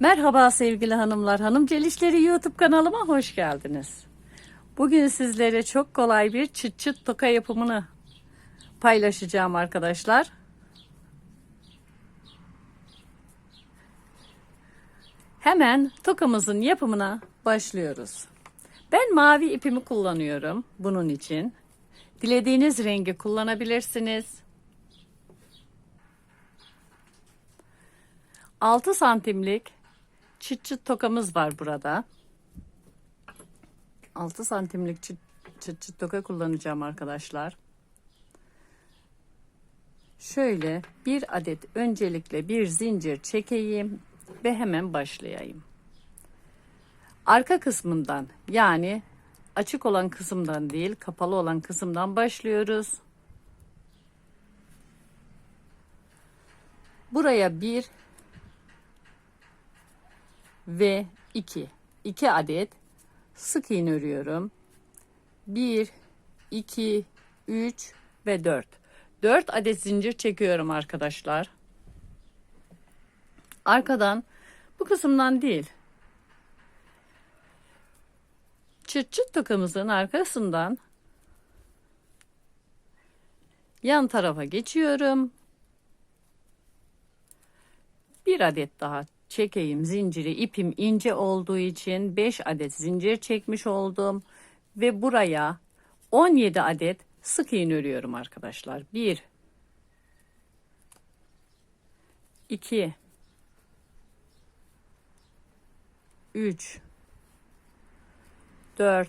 Merhaba sevgili hanımlar, Hanım Celişleri YouTube kanalıma hoş geldiniz. Bugün sizlere çok kolay bir çıt çıt toka yapımını paylaşacağım arkadaşlar. Hemen tokamızın yapımına başlıyoruz. Ben mavi ipimi kullanıyorum bunun için. Dilediğiniz rengi kullanabilirsiniz. 6 santimlik çıt çıt tokamız var burada. 6 santimlik çıt çıt, çıt toka kullanacağım arkadaşlar. Şöyle bir adet öncelikle bir zincir çekeyim ve hemen başlayayım. Arka kısmından yani açık olan kısımdan değil kapalı olan kısımdan başlıyoruz. Buraya bir ve 2. 2 adet sık iğne örüyorum. 1 2 3 ve 4. 4 adet zincir çekiyorum arkadaşlar. Arkadan bu kısımdan değil. Çıt çıt tokamızın arkasından yan tarafa geçiyorum. Bir adet daha çekeyim zinciri ipim ince olduğu için 5 adet zincir çekmiş oldum. Ve buraya 17 adet sık iğne örüyorum arkadaşlar. 1 2 3 4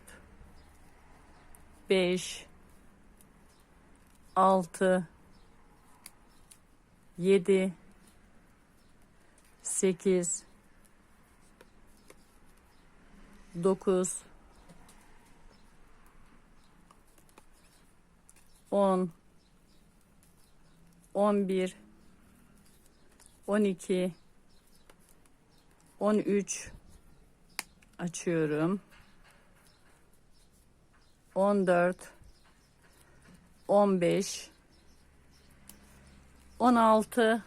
5 6 7 8 9 10 11 12 13 açıyorum. 14 15 16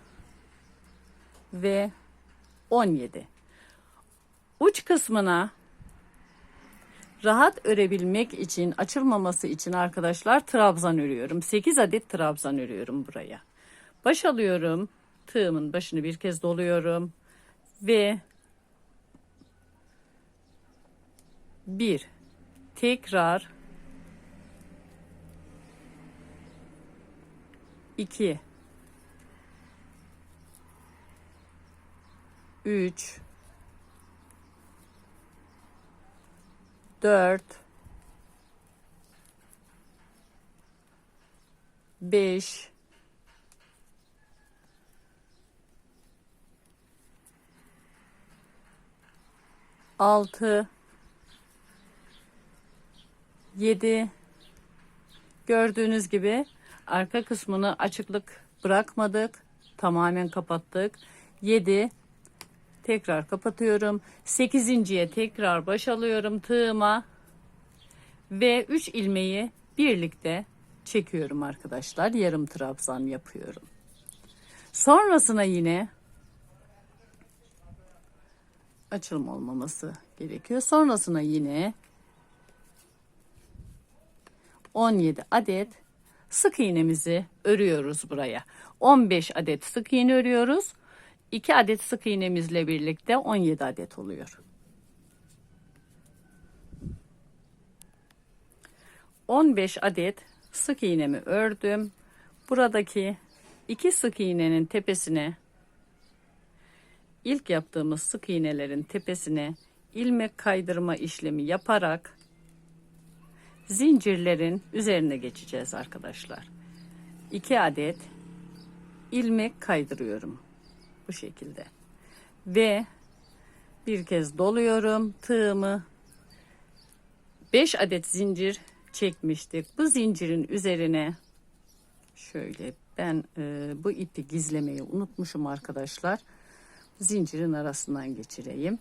ve 17. Uç kısmına rahat örebilmek için, açılmaması için arkadaşlar trabzan örüyorum. 8 adet trabzan örüyorum buraya. Baş alıyorum. Tığımın başını bir kez doluyorum ve bir tekrar iki 3 4 5 6 7 Gördüğünüz gibi arka kısmını açıklık bırakmadık. Tamamen kapattık. 7 Tekrar kapatıyorum. 8.ye tekrar baş alıyorum tığıma ve 3 ilmeği birlikte çekiyorum arkadaşlar. Yarım trabzan yapıyorum. Sonrasına yine açılma olmaması gerekiyor. Sonrasına yine 17 adet sık iğnemizi örüyoruz buraya. 15 adet sık iğne örüyoruz. 2 adet sık iğnemizle birlikte 17 adet oluyor. 15 adet sık iğnemi ördüm. Buradaki iki sık iğnenin tepesine ilk yaptığımız sık iğnelerin tepesine ilmek kaydırma işlemi yaparak zincirlerin üzerine geçeceğiz arkadaşlar. 2 adet ilmek kaydırıyorum bu şekilde. Ve bir kez doluyorum tığımı. 5 adet zincir çekmiştik. Bu zincirin üzerine şöyle ben e, bu ipi gizlemeyi unutmuşum arkadaşlar. Zincirin arasından geçireyim.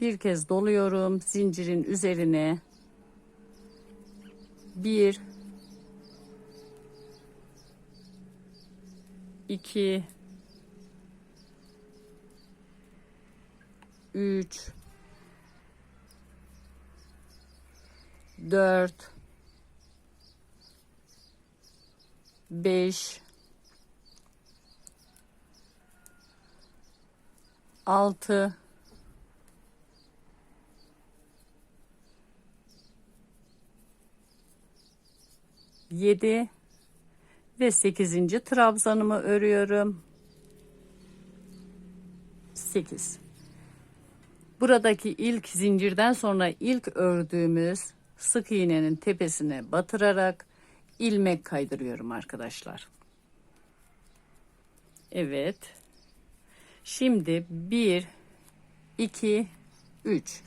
Bir kez doluyorum zincirin üzerine. Bir 2 3 4 5 6 7 ve 8. trabzanımı örüyorum. 8. Buradaki ilk zincirden sonra ilk ördüğümüz sık iğnenin tepesine batırarak ilmek kaydırıyorum arkadaşlar. Evet. Şimdi 1 2 3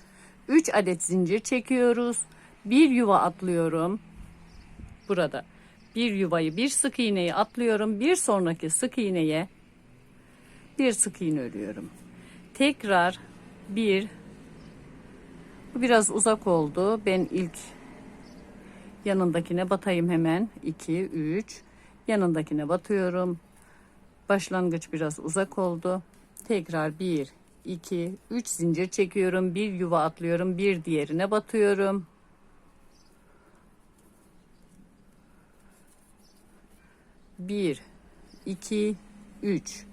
3 adet zincir çekiyoruz. Bir yuva atlıyorum. Burada bir yuvayı bir sık iğneyi atlıyorum. Bir sonraki sık iğneye bir sık iğne örüyorum. Tekrar bir bu biraz uzak oldu. Ben ilk yanındakine batayım hemen. 2 3 yanındakine batıyorum. Başlangıç biraz uzak oldu. Tekrar 1 2 3 zincir çekiyorum. Bir yuva atlıyorum. Bir diğerine batıyorum. Bir, iki, üç.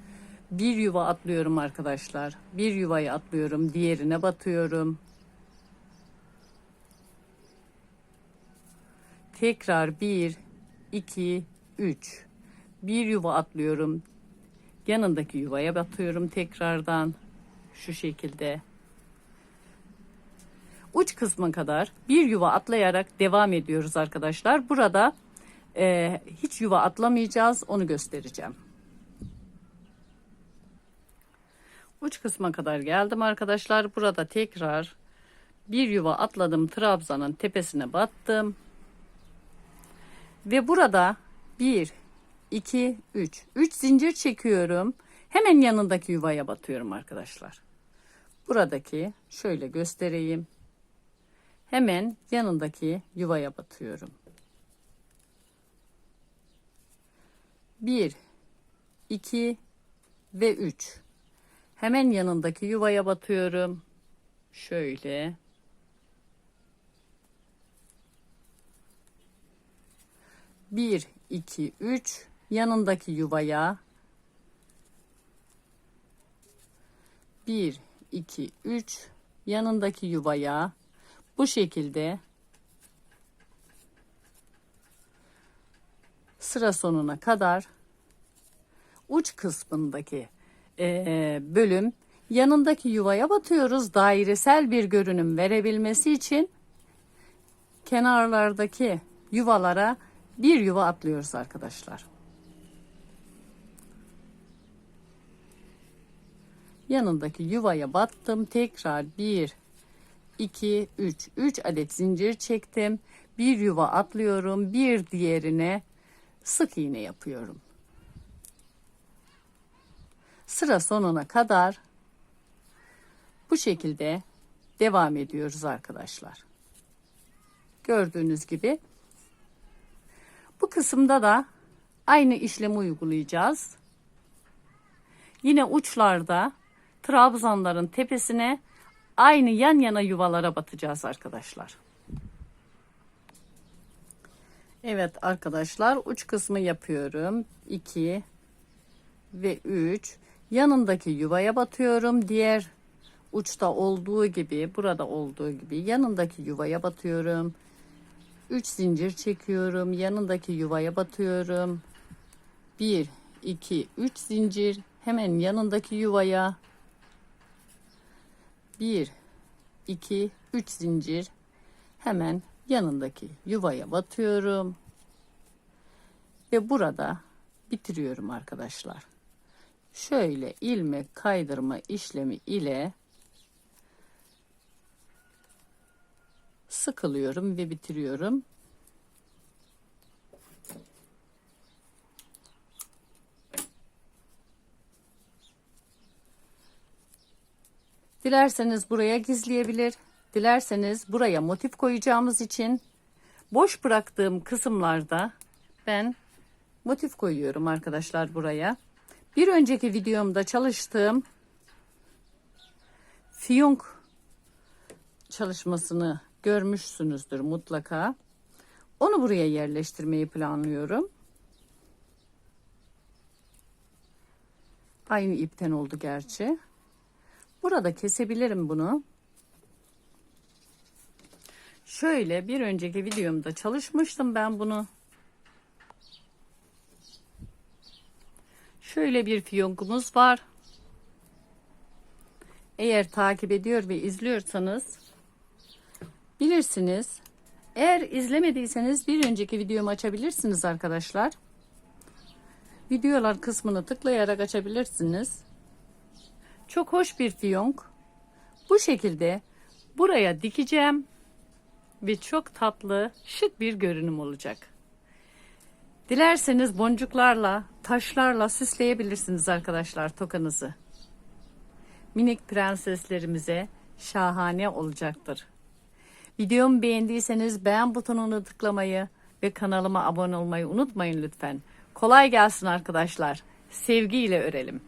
Bir yuva atlıyorum arkadaşlar. Bir yuvayı atlıyorum. Diğerine batıyorum. Tekrar bir, iki, üç. Bir yuva atlıyorum. Yanındaki yuvaya batıyorum tekrardan. Şu şekilde. Uç kısmına kadar bir yuva atlayarak devam ediyoruz arkadaşlar. Burada e, hiç yuva atlamayacağız. Onu göstereceğim. Uç kısma kadar geldim arkadaşlar. Burada tekrar bir yuva atladım. Trabzanın tepesine battım. Ve burada 1, 2, 3. 3 zincir çekiyorum. Hemen yanındaki yuvaya batıyorum arkadaşlar. Buradaki şöyle göstereyim. Hemen yanındaki yuvaya batıyorum. 1, 2 ve 3. Hemen yanındaki yuvaya batıyorum. Şöyle. Bir, iki, üç. Yanındaki yuvaya. Bir, iki, üç. Yanındaki yuvaya. Bu şekilde sıra sonuna kadar uç kısmındaki eee, bölüm yanındaki yuvaya batıyoruz. Dairesel bir görünüm verebilmesi için kenarlardaki yuvalara bir yuva atlıyoruz arkadaşlar. Yanındaki yuvaya battım. Tekrar 1 2 3 3 adet zincir çektim. Bir yuva atlıyorum. Bir diğerine sık iğne yapıyorum. Sıra sonuna kadar bu şekilde devam ediyoruz arkadaşlar. Gördüğünüz gibi bu kısımda da aynı işlemi uygulayacağız. Yine uçlarda trabzanların tepesine aynı yan yana yuvalara batacağız arkadaşlar. Evet arkadaşlar uç kısmı yapıyorum. 2 ve 3 yanındaki yuvaya batıyorum. Diğer uçta olduğu gibi burada olduğu gibi yanındaki yuvaya batıyorum. 3 zincir çekiyorum. Yanındaki yuvaya batıyorum. 1 2 3 zincir hemen yanındaki yuvaya 1 2 3 zincir hemen yanındaki yuvaya batıyorum ve burada bitiriyorum arkadaşlar. Şöyle ilmek kaydırma işlemi ile sıkılıyorum ve bitiriyorum. Dilerseniz buraya gizleyebilir. Dilerseniz buraya motif koyacağımız için boş bıraktığım kısımlarda ben motif koyuyorum arkadaşlar buraya. Bir önceki videomda çalıştığım fiyonk çalışmasını görmüşsünüzdür mutlaka. Onu buraya yerleştirmeyi planlıyorum. Aynı ipten oldu gerçi. Burada kesebilirim bunu. Şöyle bir önceki videomda çalışmıştım ben bunu. Şöyle bir fiyonkumuz var. Eğer takip ediyor ve izliyorsanız bilirsiniz. Eğer izlemediyseniz bir önceki videomu açabilirsiniz arkadaşlar. Videolar kısmını tıklayarak açabilirsiniz. Çok hoş bir fiyonk. Bu şekilde buraya dikeceğim ve çok tatlı, şık bir görünüm olacak. Dilerseniz boncuklarla, taşlarla süsleyebilirsiniz arkadaşlar tokanızı. Minik prenseslerimize şahane olacaktır. Videomu beğendiyseniz beğen butonunu tıklamayı ve kanalıma abone olmayı unutmayın lütfen. Kolay gelsin arkadaşlar. Sevgiyle örelim.